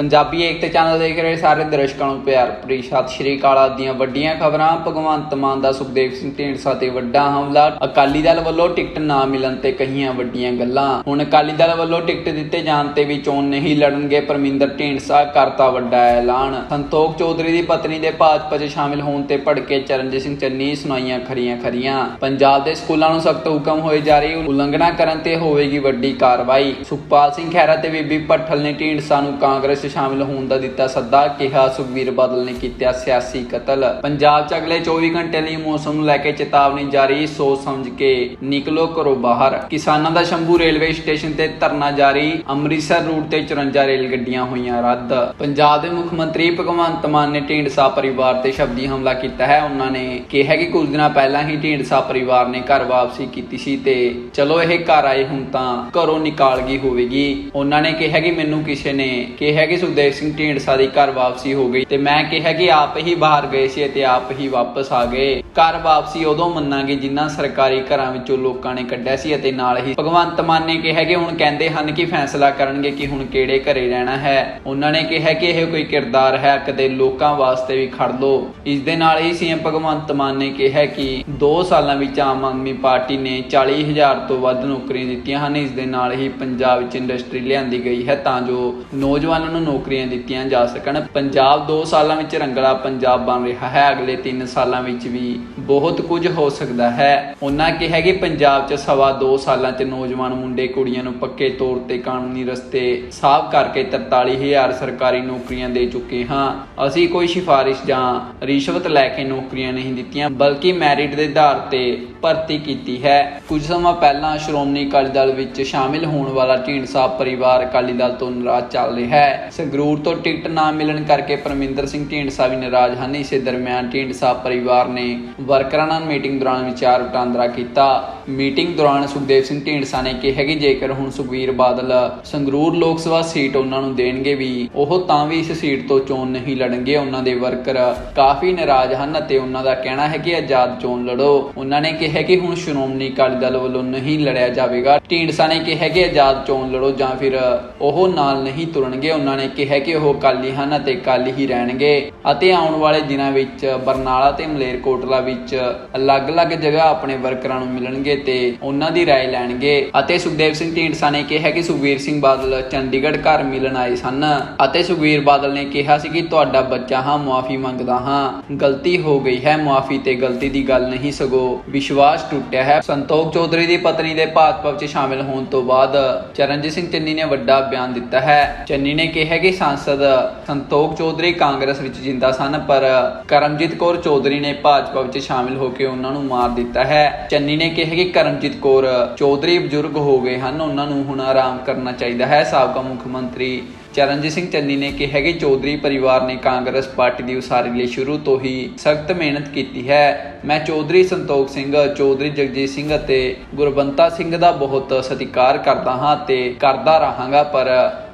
ਪੰਜਾਬੀ ਏਕਤਾ channel ਦੇਖ ਰਹੇ ਸਾਰੇ ਦਰਸ਼ਕਾਂ ਨੂੰ ਪਿਆਰ ਭਰੀ ਸਤਿ ਸ਼੍ਰੀ ਅਕਾਲ ਆਪ ਵੱਡੀਆਂ ਖਬਰਾਂ। ਭਗਵੰਤ ਮਾਨ ਦਾ ਸੁਖਦੇਵ ਸਿੰਘ ਢੀਂਡਸਾ ਤੇ ਵੱਡਾ ਹਮਲਾ। ਅਕਾਲੀ ਦਲ ਵੱਲੋਂ ਟਿਕਟ ਨਾ ਮਿਲਣ ਤੇ ਕਹੀਆਂ ਵੱਡੀਆਂ ਗੱਲਾਂ। ਹੁਣ ਅਕਾਲੀ ਦਲ ਵੱਲੋਂ ਟਿਕਟ ਦਿੱਤੇ ਜਾਣ ਤੇ ਵੀ ਚੋਣ ਨਹੀਂ ਲੜਨਗੇ ਪਰਮਿੰਦਰ ਢੀਂਡਸਾ, ਕਰਤਾ ਵੱਡਾ ਐਲਾਨ। ਸੰਤੋਖ ਚੌਧਰੀ ਦੀ ਪਤਨੀ ਦੇ ਭਾਜਪਾ 'ਚ ਸ਼ਾਮਿਲ ਹੋਣ ਤੇ ਭੜਕੇ ਚਰਨਜੀਤ ਸਿੰਘ ਚੰਨੀ ਸੁਣਾਈਆਂ ਖਰੀਆਂ ਖਰੀਆਂ। ਪੰਜਾਬ ਦੇ ਸਕੂਲਾਂ ਨੂੰ ਸਖਤ ਹੁਕਮ ਹੋਏ ਜਾਰੀ ਉਲੰਘਣਾ ਕਰਨ ਤੇ ਹੋਵੇਗੀ ਵੱਡੀ ਕਾਰਵਾਈ। ਸੁਖਪਾਲ ਸਿੰਘ ਖਹਿਰਾ ਤੇ ਬੀਬੀ ਭੱਠਲ ਨੇ ਢੀਂਡਸਾ ਨੂੰ ਕਾਂਗਰਸ ਸ਼ਾਮਿਲ ਹੋਣ ਦਾ ਦਿੱਤਾ ਸੱਦਾ, ਕਿਹਾ ਸੁਖਵੀਰ ਬਾਦਲ ਨੇ ਕੀਤਾ ਸਿਆਸੀ ਕਤਲ। ਪੰਜਾਬ 'ਚ ਅਗਲੇ 24 ਘੰਟੇ ਲਈ ਮੌਸਮ ਨੂੰ ਲੈ ਕੇ ਚੇਤਾਵਨੀ ਜਾਰੀ, ਸੋਚ ਸਮਝ ਕੇ ਨਿਕਲੋ ਘਰੋਂ ਬਾਹਰ। ਕਿਸਾਨਾਂ ਦਾ ਸ਼ੰਭੂ ਰੇਲਵੇ ਸਟੇਸ਼ਨ ਤੇ ਧਰਨਾ ਜਾਰੀ, ਅੰਮ੍ਰਿਤਸਰ ਰੂਟ ਤੇ 54 ਰੇਲ ਗੱਡੀਆਂ ਹੋਈਆਂ ਰੱਦ। ਪੰਜਾਬ ਦੇ ਮੁੱਖ ਮੰਤਰੀ ਭਗਵੰਤ ਮਾਨ ਨੇ ਢੀਂਡਸਾ ਪਰਿਵਾਰ ਤੇ ਸ਼ਬਦੀ ਹਮਲਾ ਕੀਤਾ ਹੈ। ਉਹਨਾਂ ਨੇ ਕਿਹਾ ਕਿ ਕੁਝ ਦਿਨਾਂ ਪਹਿਲਾਂ ਹੀ ਢੀਂਡਸਾ ਪਰਿਵਾਰ ਨੇ ਘਰ ਵਾਪਸੀ ਕੀਤੀ ਸੀ ਤੇ ਚਲੋ ਇਹ ਘਰ ਆਏ ਹੁਣ ਤਾਂ ਘਰੋਂ ਨਿਕਾਲ ਗਈ ਹੋਵੇਗੀ। ਉਹਨਾਂ ਨੇ ਕਿਹਾ ਕਿ ਮੈਨੂੰ ਕਿਸੇ ਨੇ ਕਿਹਾ ਕਿ ਸੁਖਦੇਵ ਸਿੰਘ ਢੀਂਡਸਾ ਦੀ ਘਰ ਵਾਪਸੀ ਹੋ ਗਈ ਤੇ ਮੈਂ ਕਿਹਾ ਕਿ ਆਪ ਹੀ ਬਾਹਰ ਗਏ ਸੀ ਤੇ ਆਪ ਹੀ ਵਾਪਸ ਆ ਗਏ। ਘਰ ਵਾਪਸੀ ਉਦੋਂ ਮੰਨਾਂਗੇ ਜਿਨ੍ਹਾਂ ਸਰਕਾਰੀ ਘਰਾਂ ਵਿੱਚੋਂ ਲੋਕਾਂ ਨੇ ਕੱਢਿਆ ਸੀ ਅਤੇ ਨਾਲ ਹੀ ਭਗਵੰਤ ਮਾਨ ਨੇ ਕਿਹਾ ਕਿ ਹੁਣ ਕਹਿੰਦੇ ਹਨ ਕਿ ਫੈਸਲਾ ਕਰਨਗੇ ਕਿ ਹੁਣ ਕਿਹੜੇ ਘਰੇ ਰਹਿਣਾ ਹੈ। ਉਹਨਾਂ ਨੇ ਕਿਹਾ ਕਿ ਇਹ ਕੋਈ ਕਿਰਦਾਰ ਹੈ, ਕਦੇ ਲੋਕਾਂ ਵਾਸਤੇ ਵੀ ਖੜ ਲੋ ਇਸ ਦੇ ਨਾਲ ਹੀ ਸੀਐਮ ਭਗਵੰਤ ਮਾਨ ਨੇ ਕਿਹਾ ਕਿ 2 ਸਾਲਾਂ ਵਿੱਚ ਆਮ ਆਦਮੀ ਪਾਰਟੀ ਨੇ 40000 ਤੋਂ ਵੱਧ ਨੌਕਰੀਆਂ ਦਿੱਤੀਆਂ ਹਨ। ਇਸ ਦੇ ਨਾਲ ਹੀ ਪੰਜਾਬ ਵਿੱਚ ਇੰਡਸਟਰੀ ਲਿਆਂਦੀ ਗਈ ਹੈ ਤਾਂ ਜੋ ਨੌਜਵਾਨਾਂ ਨੂੰ ਨੌਕਰੀਆਂ ਦਿੱਤੀਆਂ ਜਾ ਸਕਣ। ਪੰਜਾਬ 2 ਸਾਲਾਂ ਵਿੱਚ ਰੰਗਲਾ ਪੰਜਾਬ ਬਣ ਰਿਹਾ ਹੈ। ਅਗਲੇ 3 ਸਾਲਾਂ ਵਿੱਚ ਵੀ ਬਹੁਤ ਕੁਝ ਹੋ ਸਕਦਾ ਹੈ। ਉਹਨਾਂ ਕਿਹਾ ਕਿ ਪੰਜਾਬ 'ਚ ਸਵਾ 2 ਸਾਲਾਂ 'ਚ ਨੌਜਵਾਨ ਮੁੰਡੇ ਕੁੜੀਆਂ ਨੂੰ ਪੱਕੇ ਤੌਰ ਤੇ ਕਾਨੂੰਨੀ ਰਸਤੇ ਸਾਫ਼ ਕਰਕੇ 43000 ਸਰਕਾਰੀ ਨੌਕਰੀਆਂ ਦੇ ਚੁੱਕੇ ਹਾਂ। ਅਸੀਂ ਕੋਈ ਸਿਫਾਰਿਸ਼ ਜਾਂ ਰਿਸ਼ਵਤ ਲੈ ਕੇ ਨੌਕਰੀਆਂ ਨਹੀਂ ਦਿੱਤੀਆਂ, ਬਲਕਿ ਮੈਰਿਟ ਦੇ ਆਧਾਰ ਤੇ ਭਰਤੀ ਕੀਤੀ ਹੈ। ਕੁਝ ਸਮਾਂ ਪਹਿਲਾਂ ਸ਼੍ਰੋਮਣੀ ਅਕਾਲੀ ਦਲ ਵਿੱਚ ਸ਼ਾਮਿਲ ਹੋਣ ਵਾਲਾ ਢੀਂਡਸਾ ਪਰਿਵਾਰ ਅਕਾਲੀ ਦਲ ਤੋਂ ਨਾਰਾਜ਼ ਚੱਲ ਰਿਹਾ ਹੈ। ਸੰਗਰੂਰ ਤੋਂ ਟਿਕਟ ਨਾ ਮਿਲਣ ਕਰਕੇ ਪਰਮਿੰਦਰ ਸਿੰਘ ਢੀਂਡਸਾ ਵੀ ਨਾਰਾਜ਼ ਹਨ ਇਸੇ ਦਰਮਿਆਨ ਢੀਂਡਸਾ ਪਰਿਵਾਰ ਨੇ ਵਰਕਰਾਂ ਨਾਲ ਮੀਟਿੰਗ ਦੌਰਾਨ ਵਿਚਾਰ ਵਟਾਂਦਰਾ ਕੀਤਾ। ਮੀਟਿੰਗ ਦੌਰਾਨ ਸੁਖਦੇਵ ਸਿੰਘ ਢੀਂਡਸਾ ਨੇ ਕਿਹਾ ਕਿ ਜੇਕਰ ਹੁਣ ਸੁਖਵੀਰ ਬਾਦਲ ਸੰਗਰੂਰ ਲੋਕ ਸਭਾ ਸੀਟ ਉਹਨਾਂ ਨੂੰ ਦੇਣਗੇ ਵੀ, ਉਹ ਤਾਂ ਵੀ ਇਸ ਸੀਟ ਤੋਂ ਚੋਣ ਨਹੀਂ ਲੜਨਗੇ। ਉਹਨਾਂ ਦੇ ਵਰਕਰ ਕਾਫੀ ਨਾਰਾਜ਼ ਹਨ ਅਤੇ ਉਹਨਾਂ ਦਾ ਕਹਿਣਾ ਹੈ ਕਿ ਆਜ਼ਾਦ ਚੋਣ ਲੜੋ। ਉਹਨਾਂ ਨੇ ਕਿਹਾ ਕਿ ਹੁਣ ਸ਼੍ਰੋਮਣੀ ਅਕਾਲੀ ਦਲ ਵੱਲੋਂ ਨਹੀਂ ਲੜਿਆ ਜਾਵੇਗਾ। ਢੀਂਡਸਾ ਨੇ ਕਿਹਾ ਕਿ ਆਜ਼ਾਦ ਚੋਣ ਲੜੋ ਜਾਂ ਫਿਰ ਉਹ ਨਾਲ ਨਹੀਂ ਤੁਰਨਗੇ। ਉਹਨਾਂ ਨੇ ਕਿਹਾ ਕਿ ਉਹ ਅਕਾਲੀ ਹਨ ਅਤੇ ਅਕਾਲੀ ਹੀ ਰਹਿਣਗੇ ਅਤੇ ਆਉਣ ਵਾਲੇ ਦਿਨਾਂ ਵਿੱਚ ਬਰਨਾਲਾ ਤੇ ਮਲੇਰਕੋਟਲਾ ਵਿੱਚ ਅਲੱਗ-ਅਲੱਗ ਜਗ੍ਹਾ ਆਪਣੇ ਵਰਕਰਾਂ ਨੂੰ ਮਿਲਣਗੇ ਤੇ ਉਹਨਾਂ ਦੀ رائے ਲੈਣਗੇ ਅਤੇ ਸੁਖਦੇਵ ਸਿੰਘ ਢੀਂਡਸਾ ਨੇ ਕਿਹਾ ਕਿ ਸੁਖਵੀਰ ਸਿੰਘ ਬਾਦਲ ਚੰਡੀਗੜ੍ਹ ਘਰ ਮਿਲਣ ਆਏ ਸਨ ਅਤੇ ਸੁਖਵੀਰ ਬਾਦਲ ਨੇ ਕਿਹਾ ਸੀ ਕਿ ਤੁਹਾਡਾ ਬੱਚਾ ਹਾਂ ਮੁਆਫੀ ਮੰਗਦਾ ਹਾਂ ਗਲਤੀ ਹੋ ਗਈ ਹੈ ਮੁਆਫੀ ਤੇ ਗਲਤੀ ਦੀ ਗੱਲ ਨਹੀਂ ਸਗੋ ਵਿਸ਼ਵਾਸ ਟੁੱਟਿਆ ਹੈ ਸੰਤੋਖ ਚੌਧਰੀ ਦੀ ਪਤਨੀ ਦੇ ਭਾਜਪਾ ਵਿੱਚ ਸ਼ਾਮਿਲ ਹੋਣ ਤੋਂ ਬਾਅਦ ਚਰਨਜੀਤ ਸਿੰਘ ਚੰਨੀ ਨੇ ਵੱਡਾ ਬਿਆਨ ਦਿੱਤਾ ਹੈ ਚੰਨੀ ਨੇ ਕਿਹਾ ਕਿ ਸੰਸਦ ਸੰਤੋਖ ਚੌਧਰੀ ਕਾਂਗਰਸ ਵਿੱਚ ਜਿੰਦਾ ਸਨ, ਪਰ ਕਰਮਜੀਤ ਕੌਰ ਚੌਧਰੀ ਨੇ ਭਾਜਪਾ ਵਿੱਚ ਸ਼ਾਮਿਲ ਹੋ ਕੇ ਉਹਨਾਂ ਨੂੰ ਮਾਰ ਦਿੱਤਾ ਹੈ। ਚੰਨੀ ਨੇ ਕਿਹਾ ਕਿ ਕਰਮਜੀਤ ਕੌਰ ਚੌਧਰੀ ਬਜ਼ੁਰਗ ਹੋ ਗਏ ਹਨ, ਉਹਨਾਂ ਨੂੰ ਹੁਣ ਆਰਾਮ ਕਰਨਾ ਚਾਹੀਦਾ ਹੈ, ਸਾਬਕਾ ਮੁੱਖ ਮੰਤਰੀ ਚਰਨਜੀਤ ਸਿੰਘ ਚੰਨੀ ਨੇ ਕਿਹਾ ਕਿ ਚੌਧਰੀ ਪਰਿਵਾਰ ਨੇ ਕਾਂਗਰਸ ਪਾਰਟੀ ਦੀ ਉਸਾਰੀ ਲਈ ਸ਼ੁਰੂ ਤੋਂ ਹੀ ਸਖਤ ਮਿਹਨਤ ਕੀਤੀ ਹੈ। ਮੈਂ ਚੌਧਰੀ ਸੰਤੋਖ ਸਿੰਘ, ਚੌਧਰੀ ਜਗਜੀਤ ਸਿੰਘ ਅਤੇ ਗੁਰਬੰਤਾ ਸਿੰਘ ਦਾ ਬਹੁਤ ਸਤਿਕਾਰ ਕਰਦਾ ਹਾਂ ਤੇ ਕਰਦਾ ਰਹਾਂਗਾ, ਪਰ